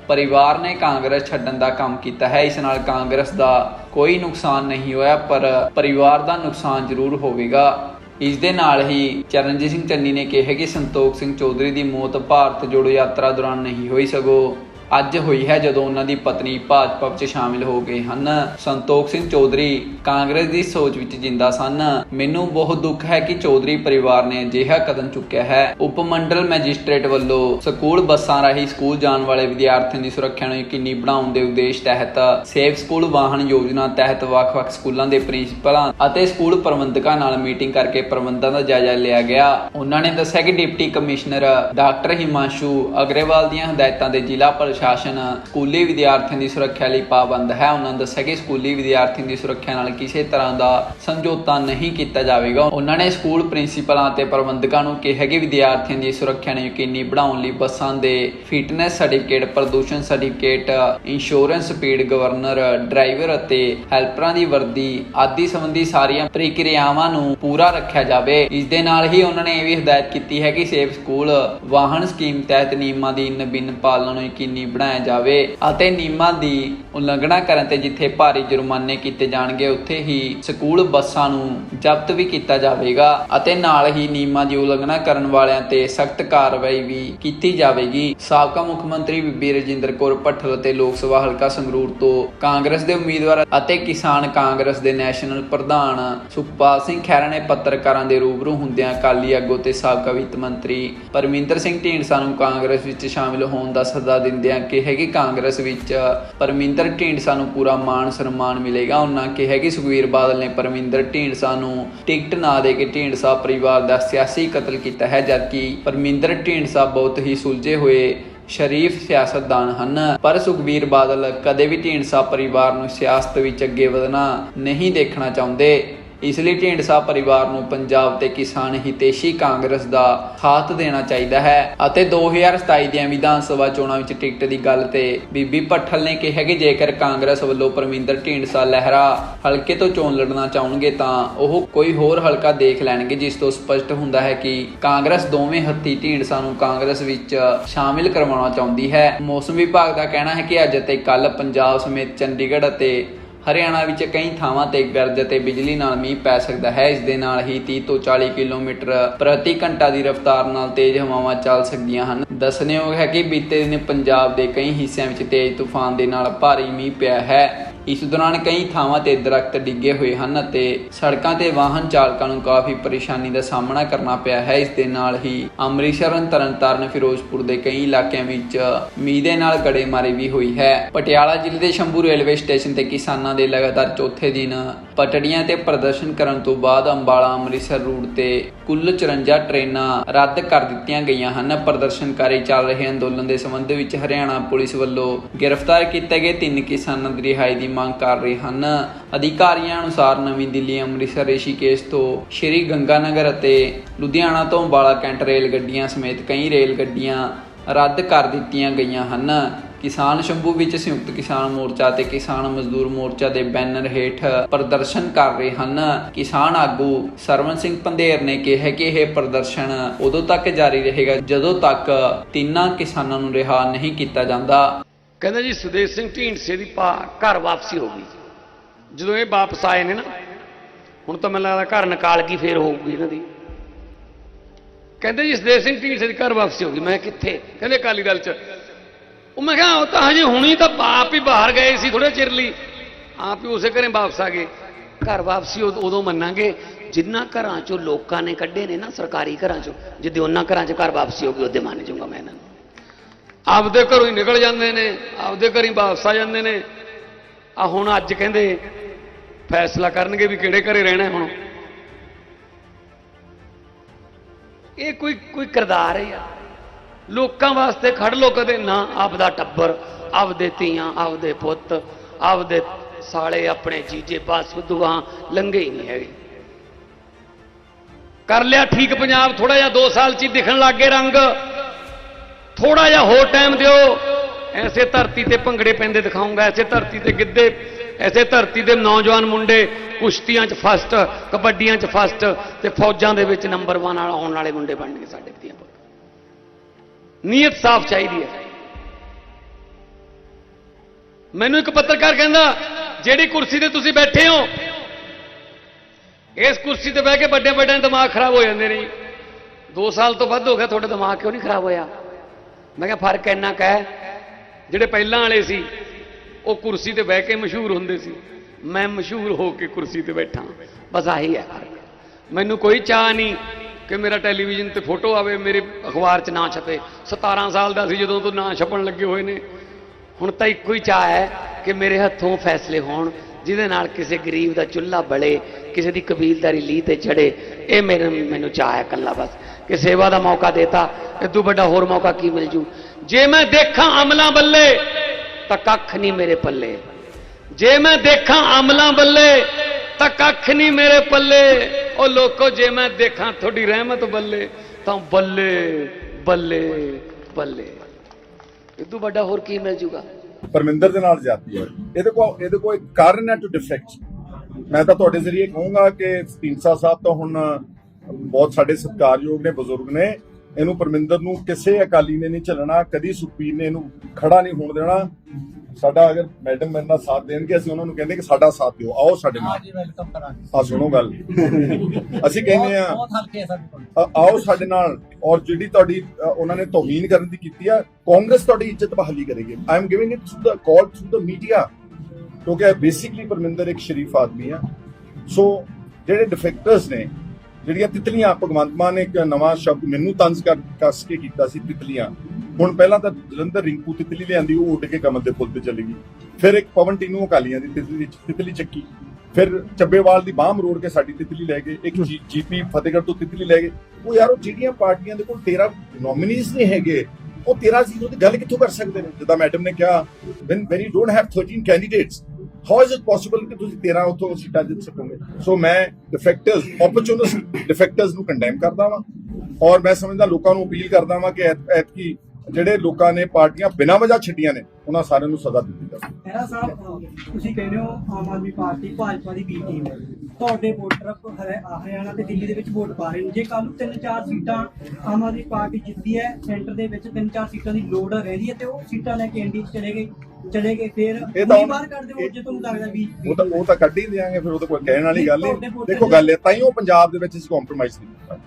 ਪਰਿਵਾਰ ਨੇ ਕਾਂਗਰਸ ਛੱਡਣ ਦਾ ਕੰਮ ਕੀਤਾ ਹੈ। ਇਸ ਨਾਲ ਕਾਂਗਰਸ ਦਾ ਕੋਈ ਨੁਕਸਾਨ ਨਹੀਂ ਹੋਇਆ, ਪਰ ਪਰਿਵਾਰ ਦਾ ਨੁਕਸਾਨ ਜ਼ਰੂਰ ਹੋਵੇਗਾ। ਇਸ ਦੇ ਨਾਲ ਹੀ ਚਰਨਜੀਤ ਸਿੰਘ ਚੰਨੀ ਨੇ ਕਿਹਾ ਕਿ ਸੰਤੋਖ ਸਿੰਘ ਚੌਧਰੀ ਦੀ ਮੌਤ ਭਾਰਤ ਜੋੜੋ ਯਾਤਰਾ ਦੌਰਾਨ ਨਹੀਂ ਹੋਈ ਸਗੋਂ ਅੱਜ ਹੋਈ ਹੈ ਜਦੋਂ ਉਹਨਾਂ ਦੀ ਪਤਨੀ ਭਾਜਪਾ ਵਿੱਚ ਸ਼ਾਮਿਲ ਹੋ ਗਏ ਹਨ। ਸੰਤੋਖ ਸਿੰਘ ਚੌਧਰੀ ਕਾਂਗਰਸ ਦੀ ਸੋਚ ਵਿੱਚ ਜਿੰਦਾ ਸਨ। ਮੈਨੂੰ ਬਹੁਤ ਦੁੱਖ ਹੈ ਕਿ ਚੌਧਰੀ ਪਰਿਵਾਰ ਨੇ ਅਜਿਹਾ ਕਦਮ ਚੁੱਕਿਆ ਹੈ। ਉਪ ਮੰਡਲ ਮੈਜਿਸਟ੍ਰੇਟ ਵੱਲੋਂ ਸਕੂਲ ਬੱਸਾਂ ਰਾਹੀਂ ਸਕੂਲ ਜਾਣ ਵਾਲੇ ਵਿਦਿਆਰਥੀਆਂ ਦੀ ਸੁਰੱਖਿਆ ਨੂੰ ਯਕੀਨੀ ਬਣਾਉਣ ਦੇ ਉਦੇਸ਼ ਤਹਿਤ ਸੇਫ ਸਕੂਲ ਵਾਹਨ ਯੋਜਨਾ ਤਹਿਤ ਵੱਖ-ਵੱਖ ਸਕੂਲਾਂ ਦੇ ਪ੍ਰਿੰਸੀਪਲਾਂ ਅਤੇ ਸਕੂਲ ਪ੍ਰਬੰਧਕਾਂ ਨਾਲ ਮੀਟਿੰਗ ਕਰਕੇ ਪ੍ਰਬੰਧਾਂ ਦਾ ਜਾਇਜ਼ਾ ਲਿਆ ਗਿਆ। ਉਹਨਾਂ ਨੇ ਦੱਸਿਆ ਕਿ deputy commissioner doctor Himanshu Aggarwal ਦੀਆਂ ਹਦਾਇਤਾਂ ਦੇ ਜ਼ਿਲ੍ਹਾ ਪ੍ਰਸ਼ਾਸਨ ਸਕੂਲੀ ਵਿਦਿਆਰਥੀਆਂ ਦੀ ਸੁਰੱਖਿਆ ਲਈ ਪਾਬੰਦ ਹੈ। ਉਹਨਾਂ ਨੇ ਦੱਸਿਆ ਕਿ ਸਕੂਲੀ ਵਿਦਿਆਰਥੀਆਂ ਦੀ ਸੁਰੱਖਿਆ ਨਾਲ ਕਿਸੇ ਤਰ੍ਹਾਂ ਦਾ ਸਮਝੌਤਾ ਨਹੀਂ ਕੀਤਾ ਜਾਵੇਗਾ। ਉਹਨਾਂ ਨੇ ਸਕੂਲ ਪ੍ਰਿੰਸੀਪਲਾਂ ਅਤੇ ਪ੍ਰਬੰਧਕਾਂ ਨੂੰ ਕਿਹਾ ਕਿ ਵਿਦਿਆਰਥੀਆਂ ਦੀ ਸੁਰੱਖਿਆ ਨੂੰ ਯਕੀਨੀ ਬਣਾਉਣ ਲਈ ਬੱਸਾਂ ਦੇ ਫਿਟਨੈਸ ਸਰਟੀਫਿਕੇਟ, ਪ੍ਰਦੂਸ਼ਣ certificate, insurance speed governor, driver ਅਤੇ ਹੈਲਪਰਾਂ ਦੀ ਵਰਦੀ ਆਦਿ ਸੰਬੰਧੀ ਸਾਰੀਆਂ ਪ੍ਰਕਿਰਿਆਵਾਂ ਨੂੰ ਪੂਰਾ ਰੱਖਿਆ ਜਾਵੇ। ਇਸ ਦੇ ਨਾਲ ਹੀ ਉਹਨਾਂ ਨੇ ਇਹ ਵੀ ਹਦਾਇਤ ਕੀਤੀ ਹੈ ਕਿ ਸੇਫ ਸਕੂਲ ਵਾਹਨ ਸਕੀਮ ਤਹਿਤ ਨਿਯਮਾਂ ਦੀ ਨਵੀਨ ਪਾਲਣਾ ਨੂੰ ਯਕੀਨੀ ਬਣਾਇਆ ਜਾਵੇ ਅਤੇ ਨਿਯਮਾਂ ਦੀ ਉਲੰਘਣਾ ਕਰਨ ਤੇ ਜਿੱਥੇ ਭਾਰੀ ਜੁਰਮਾਨੇ ਕੀਤੇ ਜਾਣਗੇ, ਉੱਥੇ ਹੀ ਸਕੂਲ ਬੱਸਾਂ ਨੂੰ ਜ਼ਬਤ ਵੀ ਕੀਤਾ ਜਾਵੇਗਾ ਅਤੇ ਨਾਲ ਹੀ ਨਿਯਮਾਂ ਦੀ ਉਲੰਘਣਾ ਕਰਨ ਵਾਲਿਆਂ ਤੇ ਸਖਤ ਕਾਰਵਾਈ ਵੀ ਕੀਤੀ ਜਾਵੇਗੀ। ਸਾਬਕਾ ਮੁੱਖ ਮੰਤਰੀ ਬੀਬੀ ਰਜਿੰਦਰ ਕੌਰ ਭੱਠਲ ਅਤੇ ਲੋਕ ਸਭਾ ਹਲਕਾ ਸੰਗਰੂਰ ਤੋਂ ਕਾਂਗਰਸ ਦੇ ਉਮੀਦਵਾਰ ਅਤੇ ਕਿਸਾਨ ਕਾਂਗਰਸ ਦੇ ਨੈਸ਼ਨਲ ਪ੍ਰਧਾਨ ਸੁਖਪਾਲ ਸਿੰਘ ਖਹਿਰਾ ਨੇ ਪੱਤਰਕਾਰਾਂ ਦੇ ਰੂਬਰੂ ਹੁੰਦਿਆਂ ਅਕਾਲੀ ਆਗੂ ਤੇ ਸਾਬਕਾ ਵਿੱਤ ਮੰਤਰੀ ਪਰਮਿੰਦਰ ਸਿੰਘ ਢੀਂਡਸਾ ਨੂੰ ਕਾਂਗਰਸ ਵਿੱਚ ਸ਼ਾਮਿਲ ਹੋਣ ਦਾ ਸੱਦਾ ਦਿੰਦਿਆਂ ਕਿਹਾ ਕਿ ਕਾਂਗਰਸ ਵਿੱਚ ਪਰਮਿੰਦਰ ਢੀਂਡਸਾ ਨੂੰ ਪੂਰਾ ਮਾਣ ਸਨਮਾਨ ਮਿਲੇਗਾ। ਉਹਨਾਂ ਕਿਹਾ ਕਿ ਸੁਖਵੀਰ ਬਾਦਲ ਨੇ ਪਰਮਿੰਦਰ ਢੀਂਡਸਾ ਨੂੰ ਟਿਕਟ ਨਾ ਦੇ ਕੇ ਢੀਂਡਸਾ ਪਰਿਵਾਰ ਦਾ ਸਿਆਸੀ ਕਤਲ ਕੀਤਾ ਹੈ, ਜਦਕਿ ਪਰਮਿੰਦਰ ਢੀਂਡਸਾ ਬਹੁਤ ਹੀ ਸੁਲਝੇ ਹੋਏ ਸ਼ਰੀਫ ਸਿਆਸਤਦਾਨ ਹਨ। ਪਰ ਸੁਖਬੀਰ ਬਾਦਲ ਕਦੇ ਵੀ ਢੀਂਡਸਾ ਪਰਿਵਾਰ ਨੂੰ ਸਿਆਸਤ ਵਿੱਚ ਅੱਗੇ ਵਧਣਾ ਨਹੀਂ ਦੇਖਣਾ ਚਾਹੁੰਦੇ। ਇਸ ਲਈ ਢੀਂਡਸਾ ਪਰਿਵਾਰ ਨੂੰ ਪੰਜਾਬ ਤੇ ਕਿਸਾਨ ਹਿਤੇਸ਼ੀ ਕਾਂਗਰਸ ਦਾ ਸਾਥ ਦੇਣਾ ਚਾਹੀਦਾ ਹੈ ਅਤੇ 2027 ਦੀਆਂ ਵਿਧਾਨ ਸਭਾ ਚੋਣਾਂ ਵਿੱਚ ਟਿਕਟ ਦੀ ਗੱਲ ਤੇ ਬੀਬੀ ਭੱਠਲ ਨੇ ਕਿਹਾ ਕਿ ਜੇਕਰ ਕਾਂਗਰਸ ਵੱਲੋਂ ਪਰਮਿੰਦਰ ਢੀਂਡਸਾ ਲਹਿਰਾ ਹਲਕੇ ਤੋਂ ਚੋਣ ਲੜਨਾ ਚਾਹਣਗੇ ਤਾਂ ਉਹ ਕੋਈ ਹੋਰ ਹਲਕਾ ਦੇਖ ਲੈਣਗੇ, ਜਿਸ ਤੋਂ ਸਪਸ਼ਟ ਹੁੰਦਾ ਹੈ ਕਿ ਕਾਂਗਰਸ ਦੋਵੇਂ ਹੱਥੀ ਢੀਂਡਸਾ ਨੂੰ ਕਾਂਗਰਸ ਵਿੱਚ ਸ਼ਾਮਿਲ ਕਰਵਾਉਣਾ ਚਾਹੁੰਦੀ ਹੈ। ਮੌਸਮ ਵਿਭਾਗ ਦਾ ਕਹਿਣਾ ਹੈ ਕਿ ਅੱਜ ਅਤੇ ਕੱਲ ਪੰਜਾਬ ਸਮੇਤ ਚੰਡੀਗੜ੍ਹ ਅਤੇ ਹਰਿਆਣਾ ਵਿੱਚ ਕਈ ਥਾਵਾਂ ਤੇ ਗਰਜ ਅਤੇ ਬਿਜਲੀ ਨਾਲ ਮੀਂਹ ਪੈ ਸਕਦਾ ਹੈ। ਇਸ ਦੇ ਨਾਲ ਹੀ 30 ਤੋਂ 40 ਕਿਲੋਮੀਟਰ ਪ੍ਰਤੀ ਘੰਟਾ ਦੀ ਰਫ਼ਤਾਰ ਨਾਲ ਤੇਜ਼ ਹਵਾਵਾਂ ਚੱਲ ਸਕਦੀਆਂ ਹਨ। ਦੱਸਣਯੋਗ ਹੈ ਕਿ ਬੀਤੇ ਦਿਨ ਪੰਜਾਬ ਦੇ ਕਈ ਹਿੱਸਿਆਂ ਵਿੱਚ ਤੇਜ਼ ਤੂਫਾਨ ਦੇ ਨਾਲ ਭਾਰੀ ਮੀਂਹ ਪਿਆ ਹੈ। ਇਸ ਦੌਰਾਨ ਕਈ ਥਾਵਾਂ ਤੇ ਦਰਖਤ ਡਿੱਗੇ ਹੋਏ ਹਨ ਅਤੇ ਸੜਕਾਂ ਤੇ ਵਾਹਨ ਚਾਲਕਾਂ ਨੂੰ ਕਾਫੀ ਪਰੇਸ਼ਾਨੀ ਦਾ ਸਾਹਮਣਾ ਕਰਨਾ ਪਿਆ ਹੈ। ਇਸ ਦੇ ਨਾਲ ਹੀ ਅੰਮ੍ਰਿਤਸਰ, ਤਰਨਤਾਰਨ, ਫਿਰੋਜ਼ਪੁਰ ਦੇ ਕਈ ਇਲਾਕਿਆਂ ਵਿੱਚ ਮੀਂਹ ਦੇ ਨਾਲ ਗੜੇਮਾਰੀ ਵੀ ਹੋਈ ਹੈ। ਪਟਿਆਲਾ ਜ਼ਿਲ੍ਹੇ ਦੇ ਸ਼ੰਭੂ ਰੇਲਵੇ ਸਟੇਸ਼ਨ ਤੇ ਕਿਸਾਨਾਂ ਦੇ ਲਗਾਤਾਰ ਚੌਥੇ ਦਿਨ ਪਟੜੀਆਂ ਤੇ ਪ੍ਰਦਰਸ਼ਨ ਕਰਨ ਤੋਂ ਬਾਅਦ ਅੰਬਾਲਾ, ਅੰਮ੍ਰਿਤਸਰ ਰੂਟ ਤੇ ਕੁੱਲ 54 ਟ੍ਰੇਨਾਂ ਰੱਦ ਕਰ ਦਿੱਤੀਆਂ ਗਈਆਂ ਹਨ। ਪ੍ਰਦਰਸ਼ਨਕਾਰੀ ਚੱਲ ਰਹੇ ਅੰਦੋਲਨ ਦੇ ਸੰਬੰਧ ਵਿੱਚ ਹਰਿਆਣਾ ਪੁਲਿਸ ਵੱਲੋਂ ਗ੍ਰਿਫਤਾਰ ਕੀਤੇ ਗਏ ਤਿੰਨ ਕਿਸਾਨਾਂ ਦੀ ਰਿਹਾਈ ਦੀ ਮੰਗ ਕਰ ਰਹੇ ਹਨ। ਅਧਿਕਾਰੀਆਂ ਅਨੁਸਾਰ ਨਵੀਂ ਦਿੱਲੀ, ਅੰਮ੍ਰਿਤਸਰ, ਰਿਸ਼ੀਕੇਸ਼ ਤੋਂ ਸ਼੍ਰੀ ਗੰਗਾਨਗਰ ਅਤੇ ਲੁਧਿਆਣਾ ਤੋਂ ਬਾਲਾ ਕੈਂਟ ਰੇਲ ਗੱਡੀਆਂ ਸਮੇਤ ਕਈ ਰੇਲ ਗੱਡੀਆਂ ਰੱਦ ਕਰ ਦਿੱਤੀਆਂ ਗਈਆਂ ਹਨ। ਕਿਸਾਨ ਸ਼ੰਭੂ ਵਿੱਚ ਸੰਯੁਕਤ ਕਿਸਾਨ ਮੋਰਚਾ ਤੇ ਕਿਸਾਨ ਮਜ਼ਦੂਰ ਮੋਰਚਾ ਦੇ ਬੈਨਰ ਹੇਠ ਪ੍ਰਦਰਸ਼ਨ ਕਰ ਰਹੇ ਹਨ। ਕਿਸਾਨ ਆਗੂ ਸਰਵਨ ਸਿੰਘ ਪੰਧੇਰ ਨੇ ਕਿਹਾ ਕਿ ਇਹ ਪ੍ਰਦਰਸ਼ਨ ਉਦੋਂ ਤੱਕ ਜਾਰੀ ਰਹੇਗਾ ਜਦੋਂ ਤੱਕ ਤਿੰਨਾਂ ਕਿਸਾਨਾਂ ਨੂੰ ਰਿਹਾ ਨਹੀਂ ਕੀਤਾ ਜਾਂਦਾ। ਕਹਿੰਦਾ ਜੀ ਸੁਦੇਸ਼ ਸਿੰਘ ਢੀਂਡਸੇ ਦੀ ਪਾ ਘਰ ਵਾਪਸੀ ਹੋ ਗਈ। ਜਦੋਂ ਇਹ ਵਾਪਸ ਆਏ ਨੇ ਨਾ, ਹੁਣ ਤਾਂ ਮੈਨੂੰ ਲੱਗਦਾ ਘਰ ਨਿਕਾਲ ਗਈ ਫੇਰ ਹੋਊਗੀ ਇਹਨਾਂ ਦੀ। ਕਹਿੰਦੇ ਜੀ ਸੁਦੇਸ਼ ਸਿੰਘ ਢੀਂਡਸੇ ਦੀ ਘਰ ਵਾਪਸੀ ਹੋ ਗਈ। ਮੈਂ ਕਿੱਥੇ? ਕਹਿੰਦੇ ਅਕਾਲੀ ਦਲ ਚ। ਉਹ ਮੈਂ ਕਿਹਾ, ਉਹ ਤਾਂ ਹਜੇ ਹੁਣੀ ਤਾਂ ਬਾਪ ਹੀ ਬਾਹਰ ਗਏ ਸੀ ਥੋੜੇ ਚਿਰ ਲਈ। ਆਪ ਹੀ ਉਸੇ ਘਰੇ ਵਾਪਸ ਆ ਗਏ। ਘਰ ਵਾਪਸੀ ਉਦ- ਉਦੋਂ ਮੰਨਾਂਗੇ, ਜਿੰਨਾ ਘਰਾਂ ਚੋਂ ਲੋਕਾਂ ਨੇ ਕੱਢੇ ਨੇ ਨਾ ਸਰਕਾਰੀ ਘਰਾਂ ਚੋਂ, ਜਿੱਦੇ ਉਹਨਾਂ ਘਰਾਂ 'ਚ ਘਰ ਵਾਪਸੀ ਹੋ ਗਈ, ਉਹਦੇ ਮੰਨ ਜਾਊਂਗਾ ਮੈਂ ਇਹਨਾਂ ਨੂੰ। ਆਪਦੇ ਘਰੋਂ ਹੀ ਨਿਕਲ ਜਾਂਦੇ ਨੇ, ਆਪਦੇ ਘਰੀ ਵਾਪਸ ਆ ਜਾਂਦੇ ਨੇ। ਆ ਹੁਣ ਅੱਜ ਕਹਿੰਦੇ ਫੈਸਲਾ ਕਰਨਗੇ ਵੀ ਕਿਹੜੇ ਘਰੇ ਰਹਿਣਾ ਹੁਣ। ਇਹ ਕੋਈ ਕੋਈ ਕਿਰਦਾਰ ਹੈ ਯਾਰ। ਲੋਕਾਂ ਵਾਸਤੇ ਖੜ ਲੋ ਕਦੇ ਨਾ, ਆਪਦਾ ਟੱਬਰ, ਆਪਦੇ ਧੀਆਂ, ਆਪਦੇ ਪੁੱਤ, ਆਪਦੇ ਸਾਲੇ, ਆਪਣੇ ਜੀਜੇ ਪਾਸ ਦੁਆ ਲੰਘੇ ਹੀ ਨਹੀਂ ਹੈਗੇ। ਕਰ ਲਿਆ ਠੀਕ ਪੰਜਾਬ ਥੋੜਾ ਜਿਹਾ 2 ਸਾਲ ਚ ਹੀ ਦਿਖਣ ਲੱਗ ਗਏ ਰੰਗ। ਥੋੜਾ ਜਿਹਾ ਹੋਰ ਟਾਈਮ ਦਿਓ। ਐਸੇ ਧਰਤੀ ਤੇ ਭੰਗੜੇ ਪੈਂਦੇ ਦਿਖਾਉਂਗਾ, ਐਸੇ ਧਰਤੀ ਤੇ ਗਿੱਧੇ, ਐਸੇ ਧਰਤੀ ਦੇ ਨੌਜਵਾਨ ਮੁੰਡੇ ਕੁਸ਼ਤੀਆਂ 'ਚ ਫਸਟ ਕਬੱਡੀਆਂ 'ਚ ਫਸਟ ਤੇ ਫੌਜਾਂ ਦੇ ਵਿੱਚ ਨੰਬਰ 1 ਆਉਣ ਵਾਲੇ ਮੁੰਡੇ ਬਣਨਗੇ ਸਾਡੇ ਧੀਆਂ ਪੁੱਤ। ਨੀਅਤ ਸਾਫ਼ ਚਾਹੀਦੀ ਹੈ। ਮੈਨੂੰ ਇੱਕ ਪੱਤਰਕਾਰ ਕਹਿੰਦਾ, ਜਿਹੜੀ ਕੁਰਸੀ ਤੇ ਤੁਸੀਂ ਬੈਠੇ ਹੋ, ਇਸ ਕੁਰਸੀ ਤੇ ਬਹਿ ਕੇ ਵੱਡੇ ਵੱਡੇ ਦਿਮਾਗ ਖਰਾਬ ਹੋ ਜਾਂਦੇ ਨੇ 2 ਸਾਲ ਤੋਂ ਵੱਧ ਹੋ ਗਿਆ, ਤੁਹਾਡਾ ਦਿਮਾਗ ਕਿਉਂ ਨਹੀਂ ਖਰਾਬ ਹੋਇਆ? ਮੈਂ ਕਿਹਾ ਫ਼ਰਕ ਇੰਨਾ ਕਹਿ ਜਿਹੜੇ ਪਹਿਲਾਂ ਵਾਲੇ ਸੀ, ਉਹ ਕੁਰਸੀ ਤੇ ਬਹਿ ਕੇ ਮਸ਼ਹੂਰ ਹੁੰਦੇ ਸੀ। ਮੈਂ ਮਸ਼ਹੂਰ ਹੋ ਕੇ ਕੁਰਸੀ ਤੇ ਬੈਠਾ। ਬਸ ਆਹੀ ਹੈ ਫ਼ਰਕ। ਮੈਨੂੰ ਕੋਈ ਚਾਹ ਨਹੀਂ ਕਿ ਮੇਰਾ ਟੈਲੀਵਿਜ਼ਨ ਤੇ ਫੋਟੋ ਆਵੇ, ਮੇਰੇ ਅਖਬਾਰ 'ਚ ਨਾ ਛਪੇ। 17 ਸਾਲ ਦਾ ਸੀ ਜਦੋਂ ਤੋਂ ਨਾ ਛਪਣ ਲੱਗੇ ਹੋਏ ਨੇ। ਹੁਣ ਤਾਂ ਇੱਕੋ ਹੀ ਚਾਹ ਹੈ ਕਿ ਮੇਰੇ ਹੱਥੋਂ ਫੈਸਲੇ ਹੋਣ, ਜਿਹਦੇ ਨਾਲ ਕਿਸੇ ਗਰੀਬ ਦਾ ਚੁੱਲ੍ਹਾ ਬਲੇ, ਕਿਸੇ ਦੀ ਕਬੀਲਦਾਰੀ ਲੀਹ ਤੇ ਚੜੇ ਇਹ ਮੇਰੇ ਮੈਨੂੰ ਚਾਹ ਹੈ ਕੱਲਾ ਬਸ। ਕਿ ਸੇਵਾ ਦਾ ਮੌਕਾ ਦੇਤਾ ਇਦੋਂ ਵੱਡਾ ਹੋਰ ਮੌਕਾ ਕੀ ਮਿਲ ਜੂ? ਜੇ ਮੈਂ ਦੇਖਾਂ ਅਮਲਾਂ ਬੱਲੇ, ਤਾਂ ਕੱਖ ਨਹੀਂ ਮੇਰੇ ਪੱਲੇ। ਜੇ ਮੈਂ ਦੇਖਾਂ ਅਮਲਾਂ ਬੱਲੇ, ਤਾਂ ਕੱਖ ਨਹੀਂ ਮੇਰੇ ਪੱਲੇ। ਉਹ ਲੋਕੋ, ਜੇ ਮੈਂ ਦੇਖਾਂ ਤੁਹਾਡੀ ਰਹਿਮਤ ਬੱਲੇ, ਤਾਂ ਬੱਲੇ ਬੱਲੇ ਬੱਲੇ। ਇਦੋਂ ਵੱਡਾ ਹੋਰ ਕੀ ਮਿਲ ਜੂਗਾ? ਪਰਮਿੰਦਰ ਦੇ ਨਾਲ ਜਾਤੀ ਹੈ। ਇਹਦੇ ਕੋਲ ਇਹਦੇ ਕੋਲ ਇੱਕ ਕਾਰਨ ਹੈ ਟੂ ਡਿਫੈਕਟ ਮੈਂ ਤਾਂ ਤੁਹਾਡੇ ਜ਼ਰੀਏ ਕਹੂੰਗਾ ਕਿ ਢੀਂਡਸਾ ਸਾਹਿਬ ਤਾਂ ਹੁਣ ਬਹੁਤ ਸਾਡੇ ਸਤਿਕਾਰਯੋਗ ਨੇ ਬਜ਼ੁਰਗ ਨੇ। ਇਹਨੂੰ ਪਰਮਿੰਦਰ ਨੂੰ ਕਿਸੇ ਅਕਾਲੀ ਨੇ ਨਹੀਂ ਚੱਲਣਾ ਕਦੀ ਸੁਖਬੀਰ ਨੇ ਇਹਨੂੰ ਖੜਾ ਨਹੀਂ ਹੋਣ ਦੇਣਾ। ਸਾਡਾ ਅਗਰ ਮੈਡਮ ਮੇਰੇ ਨਾਲ ਸਾਥ ਦੇਣਗੇ ਅਸੀਂ ਉਹਨਾਂ ਨੂੰ ਕਹਿੰਦੇ ਕਿ ਸਾਡਾ ਸਾਥ ਦਿਓ ਆਓ ਸਾਡੇ ਨਾਲ। ਜੀ ਵੈਲਕਮ ਕਰਾਂਗੇ। ਆ ਸੁਣੋ ਗੱਲ। ਅਸੀਂ ਕਹਿੰਦੇ ਆ ਬਹੁਤ ਹਲਕੇ ਸਾਡੇ ਕੋਲ। ਆਓ ਸਾਡੇ ਨਾਲ। ਔਰ ਜਿਹੜੀ ਤੁਹਾਡੀ ਉਹਨਾਂ ਨੇ ਤੋਹੀਨ ਕਰਨ ਦੀ ਕੀਤੀ ਆ ਕਾਂਗਰਸ ਤੁਹਾਡੀ ਇੱਜ਼ਤ ਬਹਾਲੀ ਕਰੇਗੀ। I am giving it to the call to the media ਕਿਉਂਕਿ ਬੇਸਿਕਲੀ ਪਰਮਿੰਦਰ ਇੱਕ ਸ਼ਰੀਫ ਆਦਮੀ ਆ। ਸੋ ਜਿਹੜੇ ਡਿਫੈਕਟਰਸ ਨੇ ਜਿਹੜੀਆਂ ਤਿਤਲੀਆਂ, ਭਗਵੰਤ ਮਾਨ ਨੇ ਇੱਕ ਨਵਾਂ ਸ਼ਬਦ ਮੈਨੂੰ ਤੰਜ਼ ਕਰ ਕੱਸ ਕੇ ਕੀਤਾ ਸੀ, ਤਿਤਲੀਆਂ। ਹੁਣ ਪਹਿਲਾਂ ਤਾਂ ਜਲੰਧਰ ਰਿੰਕੂ ਤਿਤਲੀ ਲਿਆਂਦੀ, ਉਹ ਉੱਡ ਕੇ ਕਮਲ ਦੇ ਫੁੱਲ ਤੇ ਚਲੀ ਗਈ। ਫਿਰ ਇੱਕ ਪਵਨ ਟੀਨੂ ਅਕਾਲੀਆਂ ਦੀ ਤਿਤਲੀ ਤਿਤਲੀ ਚੱਕੀ। ਫਿਰ ਚੱਬੇਵਾਲ ਦੀ ਬਾਹਮ ਰੋੜ ਕੇ ਸਾਡੀ ਤਿਤਲੀ ਲੈ ਗਏ। ਇੱਕ ਜੀਪੀ ਫਤਿਹਗੜ੍ਹ ਤੋਂ ਤਿਤਲੀ ਲੈ ਗਏ। ਉਹ ਯਾਰ, ਉਹ ਜਿਹੜੀਆਂ ਪਾਰਟੀਆਂ ਦੇ ਕੋਲ 13 ਨੋਮੀਨੀਜ਼ ਨਹੀਂ ਹੈਗੇ, ਉਹ 13 ਜ਼ੀਰੋ ਦੀ ਗੱਲ ਕਿੱਥੋਂ ਕਰ ਸਕਦੇ ਨੇ? ਜਿੱਦਾਂ ਮੈਡਮ ਨੇ ਕਿਹਾ when when you don't have 13 candidates. How is it possible ਕਿ ਤੁਸੀਂ 13 ਉੱਥੋਂ ਸੀਟਾਂ ਜਿੱਤ ਸਕੋਗੇ? ਸੋ ਮੈਂ ਡਿਫੈਕਟਰਸ ਓਪਰਚੁਨਿਸਟ ਡਿਫੈਕਟਰਸ ਨੂੰ ਕੰਡੈਮ ਕਰਦਾ ਵਾਂ। ਔਰ ਮੈਂ ਸਮਝਦਾ ਲੋਕਾਂ ਨੂੰ ਅਪੀਲ ਕਰਦਾ ਵਾਂ ਕਿ ਐਤ- ਐਤਕੀ ਜਿਹੜੇ ਲੋਕਾਂ ਨੇ ਪਾਰਟੀਆਂ ਬਿਨਾਂ ਵਜ੍ਹਾ ਛੱਡੀਆਂ ਨੇ, ਉਹਨਾਂ ਸਾਰਿਆਂ ਨੂੰ ਸਜ਼ਾ ਦਿੱਤੀ ਜਾਵੇ। ਖਹਿਰਾ ਸਾਹਿਬ ਅਹ ਤੁਸੀਂ ਕਹਿੰਦੇ ਹੋ ਆਮ ਆਦਮੀ ਪਾਰਟੀ, ਭਾਜਪਾ ਦੀ ਬੀ ਟੀਮ ਹੈ। ਤੁਹਾਡੇ ਵੋਟਰ ਹਰਿਆਣਾ ਤੇ ਦਿੱਲੀ ਦੇ ਵਿੱਚ ਵੋਟ ਪਾ ਰਹੇ ਨੇ ਜੇ ਕੱਲ ਨੂੰ ਤਿੰਨ ਚਾਰ ਸੀਟਾਂ ਆਮ ਆਦਮੀ ਪਾਰਟੀ ਜਿੱਤਦੀ ਹੈ ਸੈਂਟਰ ਦੇ ਵਿੱਚ ਤਿੰਨ ਚਾਰ ਸੀਟਾਂ ਦੀ ਲੋੜ ਰਹਿੰਦੀ ਹੈ ਤੇ ਉਹ ਸੀਟਾਂ ਲੈ ਕੇ ਐਨਡੀ ਚਲੇ ਗਏ। ਚਲੇ ਗਏ ਫਿਰ ਇਹ ਤਾਂ ਪੂਰੀ ਬਾਹਰ ਕੱਢ ਦਿਓ ਜੇ ਤੁਹਾਨੂੰ ਲੱਗਦਾ ਵੀ ਉਹ ਤਾਂ ਉਹ ਤਾਂ ਕੱਢ ਹੀ ਦਿਆਂਗੇ ਫਿਰ ਉਹ ਤਾਂ ਕੋਈ ਕਹਿਣ ਵਾਲੀ ਗੱਲ ਤੁਹਾਡੇ ਨਹੀਂ ਵੋਟਰ ਦੇਖੋ ਗੱਲ ਹੈ ਤਾਂ ਹੀ ਉਹ ਪੰਜਾਬ ਦੇ ਵਿੱਚ ਅਸੀਂ ਕੰਪਰੋਮਾਈਜ਼ ਨਹੀਂ ਕੀਤਾ